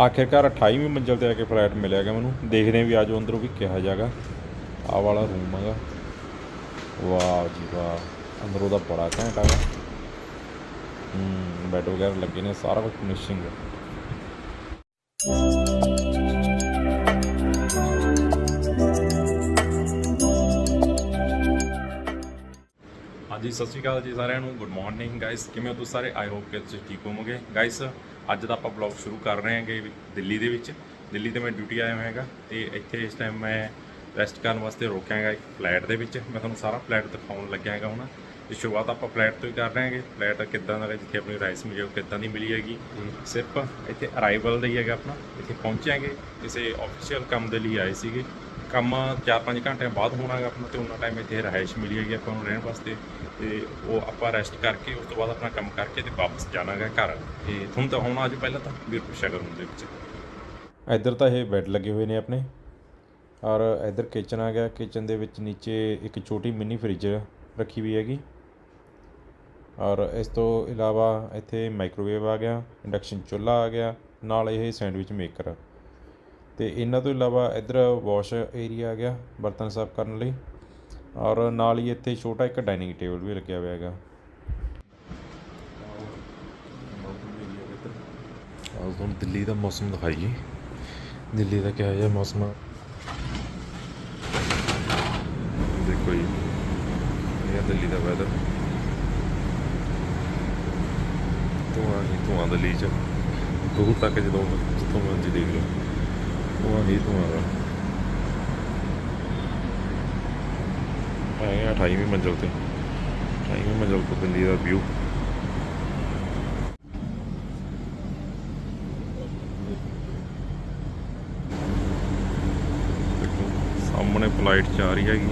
ਆਖਿਰਕਾਰ 28ਵੀਂ ਮੰਜ਼ਿਲ ਤੇ ਆ ਕੇ ਫਲੈਟ ਮਿਲਿਆ ਗਿਆ ਮੈਨੂੰ। ਦੇਖਦੇ ਹਾਂ ਵੀ ਆਜੋ ਅੰਦਰੋਂ ਵੀ ਕਿਹਾ ਜਾਗਾ। ਆ ਵਾਲਾ ਰੂਮ ਹੈਗਾ। ਵਾਹ ਜੀ ਵਾਹ, ਅੰਦਰੋਂ ਦਾ ਬੜਾ ਘੈਂਟ ਹੈਗਾ। ਹੂੰ ਬੈੱਡ ਵਗੈਰਾ ਲੱਗੇ ਨੇ, ਸਾਰਾ ਕੁਝ ਫਿਨਿਸ਼ਿੰਗ ਹੈ। ਹਾਂਜੀ ਸਤਿ ਸ਼੍ਰੀ ਅਕਾਲ ਜੀ ਸਾਰਿਆਂ ਨੂੰ। ਗੁੱਡ ਮਾਰਨਿੰਗ ਗਾਇਸ ਕਿਵੇਂ ਹੋ ਤੁਸੀਂ ਸਾਰੇ? ਆਈ ਹੋਪ ਕਿ ਤੁਸੀਂ ਠੀਕ ਹੋਵੋਗੇ। ਗਾਇਸ ਅੱਜ ਦਾ ਆਪਾਂ ਬਲੌਗ ਸ਼ੁਰੂ ਕਰ ਰਹੇ ਹਾਂਗੇ ਦਿੱਲੀ ਦੇ ਵਿੱਚ। ਦਿੱਲੀ ਤੇ ਮੈਂ ਡਿਊਟੀ ਆਇਆ ਹੋਇਆ ਹੈਗਾ ਤੇ ਇੱਥੇ ਇਸ ਟਾਈਮ ਮੈਂ ਰੈਸਟ ਕਰਨ ਵਾਸਤੇ ਰੋਕਿਆ ਹੈਗਾ ਇੱਕ ਫਲੈਟ ਦੇ ਵਿੱਚ। ਮੈਂ ਤੁਹਾਨੂੰ ਸਾਰਾ ਫਲੈਟ ਦਿਖਾਉਣ ਲੱਗਿਆ ਹੈਗਾ ਹੁਣ। ਤੇ ਸ਼ੁਰੂਆਤ ਆਪਾਂ ਫਲੈਟ ਤੋਂ ਹੀ ਕਰ ਰਹੇ ਹਾਂਗੇ। ਫਲੈਟ ਕਿੱਦਾਂ ਦਾ ਹੈ ਜਿੱਥੇ ਆਪਣੀ ਰਾਈਸ ਮਿਲੀ ਉਹ ਕਿੱਦਾਂ ਦੀ ਮਿਲੀ ਹੈਗੀ। ਸਿਰਫ ਇੱਥੇ ਅਰਾਈਵਲ ਦਾ ਹੀ ਹੈਗਾ ਆਪਣਾ। ਇੱਥੇ ਪਹੁੰਚਾਂਗੇ ਕਿਸੇ ਆਫੀਸ਼ੀਅਲ ਕੰਮ ਦੇ ਲਈ ਆਏ ਸੀਗੇ। ਕੰਮ 4-5 ਘੰਟਿਆਂ ਬਾਅਦ ਹੋਣਾਗਾ ਆਪਣਾ ਤੇ ਉਹਨਾਂ ਟਾਈਮ ਇੱਥੇ ਰਿਹਾਇਸ਼ ਮਿਲੀ ਹੈਗੀ ਆਪਾਂ ਨੂੰ ਰਹਿਣ ਵਾਸਤੇ ਤੇ ਉਹ ਆਪਾਂ ਰੈਸਟ ਕਰਕੇ ਉਸ ਤੋਂ ਬਾਅਦ ਆਪਣਾ ਕੰਮ ਕਰਕੇ ਤੇ ਵਾਪਸ ਜਾਣਾਗਾ ਘਰ। ਤੇ ਤੁਹਾਨੂੰ ਤਾਂ ਹੁਣ ਅੱਜ ਪਹਿਲਾਂ ਤਾਂ ਵੀਰ ਪੁੱਛਿਆ ਕਰੂੰ ਦੇ ਵਿੱਚ। ਇੱਧਰ ਤਾਂ ਇਹ ਬੈੱਡ ਲੱਗੇ ਹੋਏ ਨੇ ਆਪਣੇ। ਔਰ ਇੱਧਰ ਕਿਚਨ ਆ ਗਿਆ। ਕਿਚਨ ਦੇ ਵਿੱਚ ਨੀਚੇ ਇੱਕ ਛੋਟੀ ਮਿੰਨੀ ਫ੍ਰਿਜ ਰੱਖੀ ਹੋਈ ਹੈਗੀ। ਔਰ ਇਸ ਤੋਂ ਇਲਾਵਾ ਇੱਥੇ ਮਾਈਕ੍ਰੋਵੇਵ ਆ ਗਿਆ ਇੰਡਕਸ਼ਨ ਚੁੱਲ੍ਹਾ ਆ ਗਿਆ, ਨਾਲ ਇਹ ਸੈਂਡਵਿਚ ਮੇਕਰ ਤੇ ਇਹਨਾਂ ਤੋਂ ਇਲਾਵਾ ਇੱਧਰ ਵਾਸ਼ ਏਰੀਆ ਆ ਗਿਆ ਬਰਤਨ ਸਾਫ਼ ਕਰਨ ਲਈ ਔਰ ਨਾਲ ਹੀ ਇੱਥੇ ਛੋਟਾ ਇੱਕ ਡਾਈਨਿੰਗ ਟੇਬਲ ਵੀ ਲੱਗਿਆ ਹੋਇਆ ਹੈਗਾ। ਆਹ ਤੁਹਾਨੂੰ ਦਿੱਲੀ ਦਾ ਮੌਸਮ ਦਿਖਾਈਏ। ਦਿੱਲੀ ਦਾ ਕਿਹੋ ਜਿਹਾ ਮੌਸਮ ਆ? ਦੇਖੋ ਜੀ, ਇਹ ਦਿੱਲੀ ਦਾ ਵੈਦਰ ਧੂਆਂ ਹੀ ਧੂਆਂ ਦਿੱਲੀ ਚ। ਦੂਰ ਤੱਕ ਜਦੋਂ, ਜਿੱਥੋਂ ਮਰਜ਼ੀ ਦੇਖ ਲਓ। ਧੂਆਂ ਹੀ ਧੂਆਂ ਦਾ ਆਏ 28ਵੀਂ ਮੰਜ਼ਲ ਤੇ 28ਵੀਂ ਮੰਜ਼ਲ ਤੋਂ ਦਿੱਲੀ ਦਾ ਵਿਊ ਸਾਹਮਣੇ ਫਲਾਈਟ ਜਾ ਰਹੀ ਹੈਗੀ।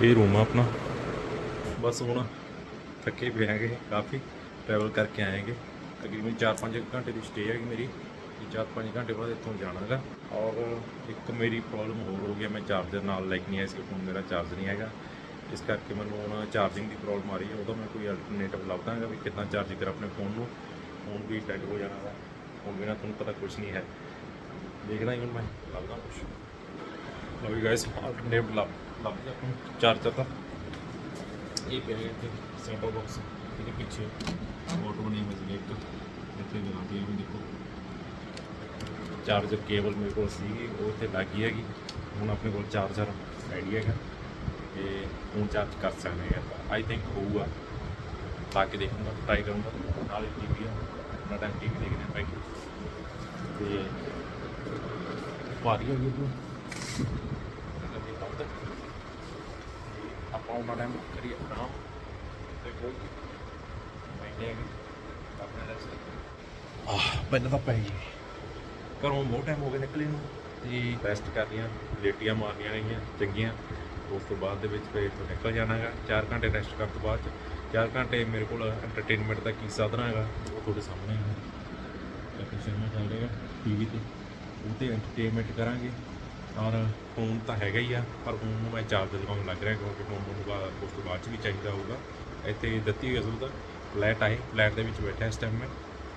ਇਹ ਰੂਮ ਆ ਆਪਣਾ। ਬਸ ਹੁਣ ਥੱਕੇ ਪਏ ਹੈਗੇ ਕਾਫੀ ਟਰੈਵਲ ਕਰਕੇ ਆਏਗੇ ਤਕਰੀਬਨ 4-5 ਘੰਟੇ ਦੀ ਸਟੇ ਹੈਗੀ ਮੇਰੀ। ਤੇ 4-5 ਘੰਟੇ ਬਾਅਦ ਇੱਥੋਂ ਜਾਣਾ ਜਾਣਾਗਾ ਔਰ ਇੱਕ ਮੇਰੀ ਪ੍ਰੋਬਲਮ ਹੋਰ ਹੋ ਗਈ ਹੈ, ਮੈਂ ਚਾਰਜਰ ਨਾਲ ਲੈ ਕੇ ਨਹੀਂ ਆਇਆ ਸੀ ਫੋਨ ਮੇਰਾ ਚਾਰਜ ਨਹੀਂ ਹੈਗਾ। ਇਸ ਕਰਕੇ ਮੈਨੂੰ ਹੁਣ ਚਾਰਜਿੰਗ ਦੀ ਪ੍ਰੋਬਲਮ ਆ ਰਹੀ ਹੈ। ਉਦੋਂ ਮੈਂ ਕੋਈ ਅਲਟਰਨੇਟਿਵ ਲੱਭਦਾਗਾ ਵੀ ਕਿੱਦਾਂ ਚਾਰਜ ਕਰਾਂ ਆਪਣੇ ਫੋਨ ਨੂੰ। ਫੋਨ ਵੀ ਡੈਡ ਹੋ ਜਾਣਾ ਹੈ ਹੁਣ ਬਿਨਾਂ ਤੁਹਾਨੂੰ ਪਤਾ ਕੁਝ ਨਹੀਂ ਹੈ। ਦੇਖਣਾ ਹੀ ਹੁਣ ਮੈਂ ਲੱਭਦਾ ਕੁਝ ਲਓ ਵੀ ਗਾਇਸ ਅਲਟਰਨੇਟਿਵ ਲੱਭ ਲੱਭ ਜਾ ਚਾਰਜਰ ਦਾ ਇਹ ਪਿਆ ਇੱਥੇ ਸੈਟੋ ਬਾਕਸ ਇਹਦੇ ਪਿੱਛੇ ਆਟੋ ਬਣੀ ਹੋਈ ਸੀ ਇੱਕ। ਇੱਥੇ ਲਗਾਤੀ ਹੈ ਵੀ ਦੇਖੋ। ਚਾਰਜਰ ਕੇਬਲ ਮੇਰੇ ਕੋਲ ਸੀਗੀ, ਉਹ ਇੱਥੇ ਲੱਗ ਗਈ ਹੈਗੀ। ਹੁਣ ਆਪਣੇ ਕੋਲ ਚਾਰਜਰ ਰੈਡੀ ਹੈਗਾ। ਤੇ ਹੁਣ ਚਾਰਜ ਕਰ ਸਕਦੇ ਹਾਂ ਆਈ ਥਿੰਕ ਹੋਊਗਾ। ਲਾ ਕੇ ਦੇਖੂੰਗਾ ਟਰਾਈ ਕਰੂੰਗਾ। ਨਾਲ ਟੀਵੀ ਆ। ਆਪਣਾ ਟਾਈਮ ਟੀਵੀ ਦੇਖਦੇ ਹਾਂ ਭਾਈ ਤੇ ਭਾਰੀ ਹੋ ਗਈ ਤੂੰ ਉਹਨਾਂ ਟਾਈਮ ਕਰੀਏ। ਆਰਾਮ ਤੇ ਕੋਈ ਹੈਗੇ ਆਪਣੇ ਰੈਸਟ ਆਹ ਪਹਿਲਾਂ ਤਾਂ ਪੈ ਗਈ। ਘਰੋਂ ਬਹੁਤ ਟਾਈਮ ਹੋ ਗਿਆ ਨਿਕਲੇ ਨੂੰ। ਤੇ ਰੈਸਟ ਕਰਨੀਆਂ ਲੇਟੀਆਂ ਮਾਰਨੀਆਂ ਨੇਗੀਆਂ ਚੰਗੀਆਂ। ਉਸ ਤੋਂ ਬਾਅਦ ਦੇ ਵਿੱਚ ਫਿਰ ਇੱਥੋਂ ਨਿਕਲ ਜਾਣਾਗਾ 4 ਘੰਟੇ ਰੈਸਟ ਕਰਨ ਤੋਂ ਬਾਅਦ 'ਚ। 4 ਘੰਟੇ ਮੇਰੇ ਕੋਲ ਐਂਟਰਟੇਨਮੈਂਟ ਦਾ ਕੀ ਸਾਧਨ ਹੈਗਾ ਉਹ ਤੁਹਾਡੇ ਸਾਹਮਣੇ ਹੈ। ਕਪਿਲ ਸ਼ਰਮਾ ਚੱਲ ਰਿਹਾ ਟੀਵੀ ਤੇ। ਉਹ ਤੇ ਐਂਟਰਟੇਨਮੈਂਟ ਕਰਾਂਗੇ। ਔਰ ਫੋਨ ਤਾਂ ਹੈਗਾ ਹੀ ਆ, ਪਰ ਫੋਨ ਨੂੰ ਮੈਂ ਚਾਰਜ ਲਗਾਉਣ ਲੱਗ ਰਿਹਾ ਕਿਉਂਕਿ ਫੋਨ ਮੈਨੂੰ ਬਾਅਦ, ਉਸ ਤੋਂ ਬਾਅਦ 'ਚ ਵੀ ਚਾਹੀਦਾ ਹੋਊਗਾ। ਇੱਥੇ ਦਿੱਤੀ ਹੋਈ ਅਸਲ ਤਾਂ ਫਲੈਟ ਆਏ ਫਲੈਟ ਦੇ ਵਿੱਚ ਬੈਠਾ ਇਸ ਟਾਈਮ ਮੈਂ।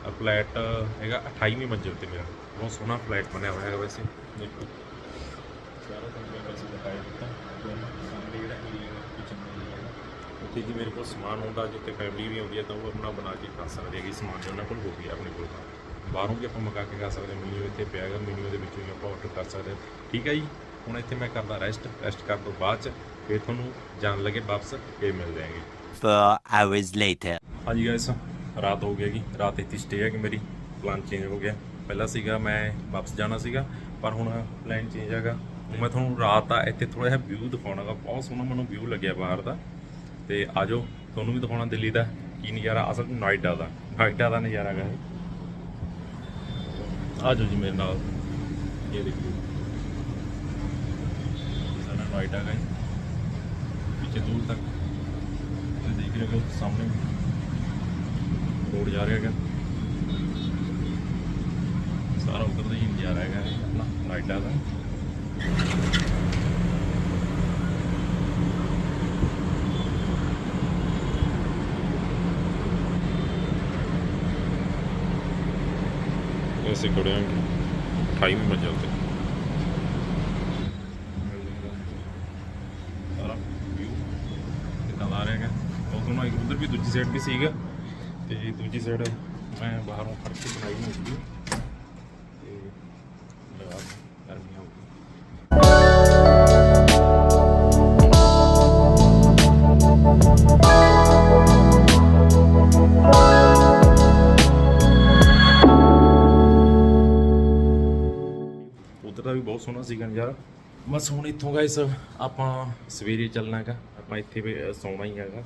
ਔਰ ਫਲੈਟ ਹੈਗਾ 28ਵੀਂ ਮੰਜ਼ਿਲ ਤੇ ਮੇਰਾ, ਬਹੁਤ ਸੋਹਣਾ ਫਲੈਟ ਬਣਿਆ ਹੋਇਆ ਹੈਗਾ ਵੈਸੇ। ਦੇਖੋ ਸਾਰਾ ਤੁਹਾਨੂੰ ਮੈਂ ਵੈਸੇ ਦਿਖਾਇਆ ਦਿੱਤਾ। ਸਾਹਮਣੇ ਜਿਹੜਾ ਏਰੀਆ ਕਿਚਨ ਏਰੀਆ ਉੱਥੇ ਜੀ ਮੇਰੇ ਕੋਲ ਸਮਾਨ ਹੁੰਦਾ, ਜਿੱਥੇ ਫੈਮਿਲੀ ਵੀ ਆਉਂਦੀ ਹੈ, ਤਾਂ ਉਹ ਆਪਣਾ ਬਣਾ ਕੇ ਖਾ ਸਕਦੇ ਹੈਗੇ, ਸਮਾਨ ਉਹਨਾਂ ਕੋਲ ਹੋ ਗਿਆ ਆਪਣੇ ਕੋਲ ਬਾਹਰੋਂ ਵੀ ਆਪਾਂ ਮੰਗਾ ਕੇ ਖਾ ਸਕਦੇ ਮੈਨੂ ਇੱਥੇ ਪਿਆ ਹੈਗਾ ਮੈਨੂ ਦੇ ਵਿੱਚੋਂ ਵੀ ਆਪਾਂ ਆਰਡਰ ਕਰ ਸਕਦੇ ਹਾਂ। ਠੀਕ ਹੈ ਜੀ? ਹੁਣ ਇੱਥੇ ਮੈਂ ਕਰਦਾ ਰੈਸਟ ਰੈਸਟ ਕਰਨ ਤੋਂ ਬਾਅਦ ਚ ਫਿਰ ਤੁਹਾਨੂੰ ਜਾਣ ਲੱਗੇ ਵਾਪਸ ਫੇਰ ਮਿਲ ਜਾਵਾਂਗੇ Four hours later. ਹਾਂਜੀ ਗਾਇਸ ਰਾਤ ਹੋ ਗਈ ਰਾਤ ਇੱਥੇ ਸਟੇ ਹੈ ਕਿ ਮੇਰੀ। ਪਲਾਨ ਚੇਂਜ ਹੋ ਗਿਆ। ਪਹਿਲਾਂ ਸੀਗਾ ਮੈਂ ਵਾਪਸ ਜਾਣਾ ਸੀਗਾ ਪਰ ਹੁਣ ਪਲਾਨ ਚੇਂਜ ਹੈਗਾ। ਮੈਂ ਤੁਹਾਨੂੰ ਰਾਤ ਦਾ ਇੱਥੇ ਥੋੜਾ ਜਿਹਾ ਵਿਊ ਦਿਖਾਉਣਾਗਾ ਬਹੁਤ ਸੋਹਣਾ ਮੈਨੂੰ ਵਿਊ ਲੱਗਿਆ ਬਾਹਰ ਦਾ। ਤੇ ਆਜੋ ਤੁਹਾਨੂੰ ਵੀ ਦਿਖਾਉਣਾ ਦਿੱਲੀ ਦਾ। ਕੀ ਨਜ਼ਾਰਾ? ਅਸਲ ਨਾਈਟਾ ਦਾ। ਨਾਈਟਾ ਦਾ ਨਜ਼ਾਰਾ ਹੈਗਾ ਆ ਜਾਓ ਜੀ ਮੇਰੇ ਨਾਲ। ਇਹ ਦੇਖੋ। ਸਾਡਾ ਨਾਈਟਾ ਹੈਗਾ ਜੀ ਪਿੱਛੇ ਦੂਰ ਤੱਕ। ਤੁਸੀਂ ਦੇਖ ਰਹੇ ਹੋ ਸਾਹਮਣੇ। ਰੋਡ ਜਾ ਰਿਹਾ ਹੈਗਾ। ਸਾਰਾ ਉਧਰ ਦਾ ਹੀ ਨਜ਼ਾਰਾ ਹੈਗਾ। ਇਹ ਆਪਣਾ ਨਾਈਡਾ ਦਾ ਅਸੀਂ ਖੜੇ ਹਾਂ 28ਵੀਂ ਮੰਜ਼ਿਲ ਤੇ ਆ ਰਿਹਾ ਹੈਗਾ। ਉਹ ਉਧਰ ਵੀ ਦੂਜੀ ਸਾਈਡ ਵੀ ਸੀਗਾ। ਤੇ ਦੂਜੀ ਸਾਈਡ ਮੈਂ ਬਾਹਰੋਂ ਫੜ ਕੇ ਬਣਾਈ ਹੋਈ ਸੀ। ਦਾ ਵੀ ਬਹੁਤ ਸੋਹਣਾ ਸੀਗਾ ਨਜ਼ਾਰਾ। ਬਸ ਹੁਣ ਇੱਥੋਂ ਗਾਇਸ ਆਪਾਂ ਸਵੇਰੇ ਚੱਲਣਾ ਹੈਗਾ। ਆਪਾਂ ਇੱਥੇ ਵੀ ਅ, ਸੌਣਾ ਹੀ ਹੈਗਾ।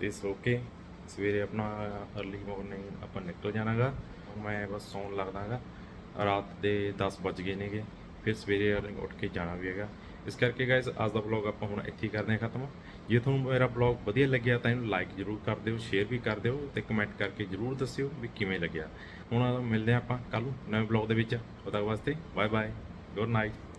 ਤੇ ਸੋ ਕੇ ਸਵੇਰੇ ਆਪਣਾ ਅਰਲੀ ਮਾਰਨਿੰਗ ਆਪਾਂ ਨਿਕਲ ਜਾਣਾਗਾ। ਮੈਂ ਬਸ ਸੌਣ ਲੱਗਦਾ ਹੈਗਾ। ਰਾਤ ਦੇ 10 ਵੱਜ ਗਏ ਨੇਗੇ। ਫਿਰ ਸਵੇਰੇ early ਉੱਠ ਕੇ ਜਾਣਾ ਵੀ ਹੈਗਾ। ਇਸ ਕਰਕੇ ਗਾਇਸ ਅੱਜ ਦਾ ਵਲੌਗ ਆਪਾਂ ਹੁਣ ਇੱਥੇ ਹੀ ਕਰਦੇ ਹਾਂ ਖਤਮ। ਜੇ ਤੁਹਾਨੂੰ ਮੇਰਾ ਵਲੌਗ ਵਧੀਆ ਲੱਗਿਆ ਤਾਂ ਇਹਨੂੰ ਲਾਈਕ ਜ਼ਰੂਰ ਕਰ ਦਿਓ ਸ਼ੇਅਰ ਵੀ ਕਰ ਦਿਓ ਤੇ ਕਮੈਂਟ ਕਰਕੇ ਜ਼ਰੂਰ ਦੱਸਿਓ ਵੀ ਕਿਵੇਂ ਲੱਗਿਆ। ਹੁਣ ਮਿਲਦੇ ਹਾਂ ਆਪਾਂ ਕੱਲ ਨੂੰ ਨਵੇਂ ਵਲੌਗ ਦੇ ਵਿੱਚ। ਉਦੋਂ ਤੱਕ ਵਾਸਤੇ ਬਾਏ ਬਾਏ ਗੁੱਡ ਨਾਈਟ